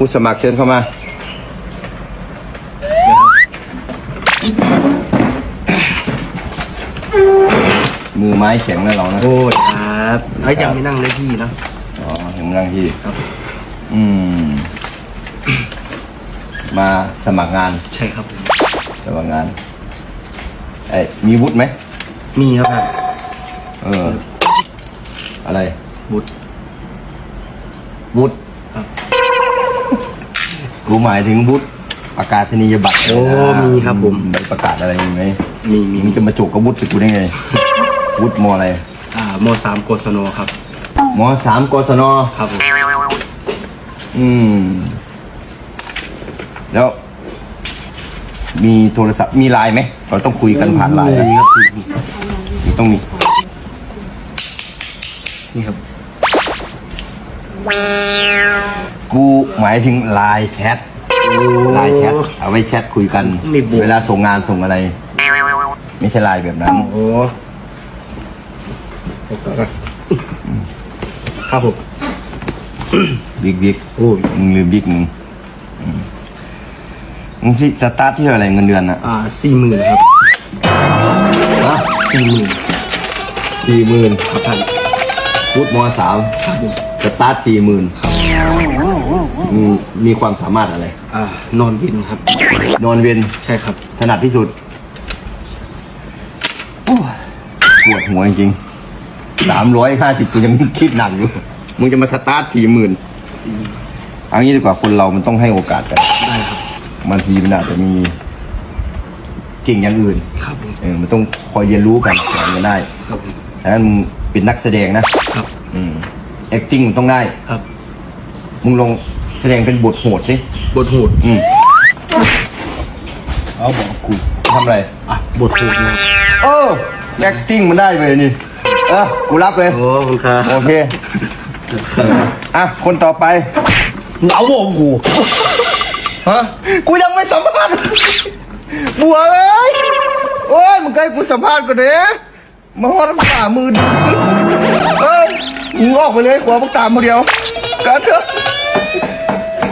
ผู้สมัครเชิญเข้ามา มือไม้แข็งนะเรานะ โอ้ยครับเอ้ยยังไม่นั่งเลยพี่เนอะอ๋อถึงนั่งที่ครับ อืม มาสมัครงาน ใช่ครับผมสมัครงานไอ้ยมีวุฒิไหม มีครับท่านเออ อะไร บุตรวุฒิครับ กูหมายถึงวุฒิประกาศนียบัตรโอ้มีครับผม ใบประกาศอะไรมีไหมมีมีมึงจะมาจุกกับวุฒิกับกูได้ไงวุฒิมอะไรอ่ามสามโกศโนครับมสามกศนครับผมอืม แล้ว มีโทรศัพท์มีไลน์ไหมเราต้องคุยกันผ่านไลน์นะมีครับมีต้องมีนี่ครับ กูหมายถึงไลน์แชทไลน์แชทเอาไว้แชทคุยกัน ไม่บวก เวลาส่งงานส่งอะไร ไม่ใช่ไลน์แบบนั้น โอ้ครับผม บิ๊กบิ๊กโอ้ย มึงลืมบิ๊กมึงอืมมึงที่สตาร์ทที่เท่าไหร่เงินเดือนอะอ่าสี่หมื่นครับฮะสี่หมื่นสี่หมื่นครับท่านฟุตมสามครับผม สตาร์ทสี่หมื่นมึงมีความสามารถอะไร อ่านอนวินครับ นอนเวียนใช่ครับถนัดที่สุดโอ้ยปวดหัวจริงสามร้อยห้าสิบกูยังคิดหนักอยู่ มึงจะมาสตาร์ทสี่หมื่นสี่หมื่นเอางี้ดีกว่าคนเรามันต้องให้โอกาสกันได้ครับบางทีมันอาจจะมีเก่งอย่างอื่น ครับผมเออ มันต้องคอยเรียนรู้กันสอนกันได้ครับผมฉะนั้นมึงเป็นนักแสดงนะครับ อืม acting มันต้องได้ ครับ มึงลองแสดงเป็นบทโหดสิ บทโหดอืมเอาบอกกูทำอะไร อะ บทโหดนะครับเออ acting มันได้เลยนี่ เออ กูรับเลย โอ้ขอบคุณครับโอเคอะ คนต่อไปเหงาโอ้โหฮะกูยังไม่สัมภาษณ์บัวเอ้ยโอ้ยมึงใกล้กูสัมภาษณ์ก่อนเด้มาฮอดฝ่ามือดิเอ้ย มึงออกไปเลยขวพวกตามมาเดียวกันเถอะ